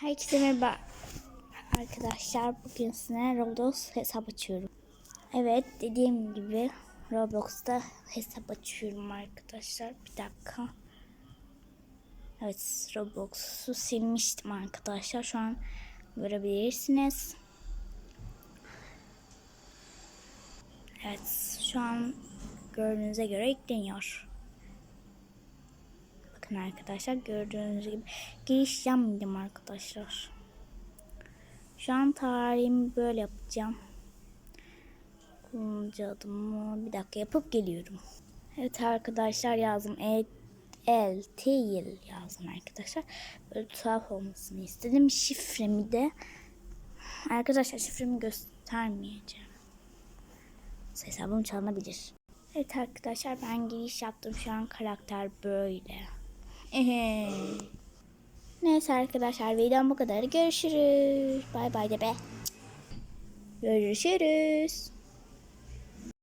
Herkese merhaba arkadaşlar. Bugün size Roblox hesap açıyorum. Evet dediğim gibi Roblox'ta hesap açıyorum arkadaşlar. Bir dakika. Evet Roblox'u silmiştim arkadaşlar. Şu an görebilirsiniz. Evet şu an gördüğünüze göre yükleniyor. Bakın arkadaşlar gördüğünüz gibi giriş yapmayacağım arkadaşlar. Şu an tarihimi böyle yapacağım. Kullanıcı adımı bir dakika yapıp geliyorum. Evet arkadaşlar yazdım. E, el, değil yazdım arkadaşlar. Böyle tuhaf olmasını istedim. Şifremi de arkadaşlar şifremi göstermeyeceğim. Hesabım çalınabilir. Evet arkadaşlar ben giriş yaptım. Şu an karakter böyle. Neyse arkadaşlar videom bu kadar. Görüşürüz. Bay bay de be. Görüşürüz.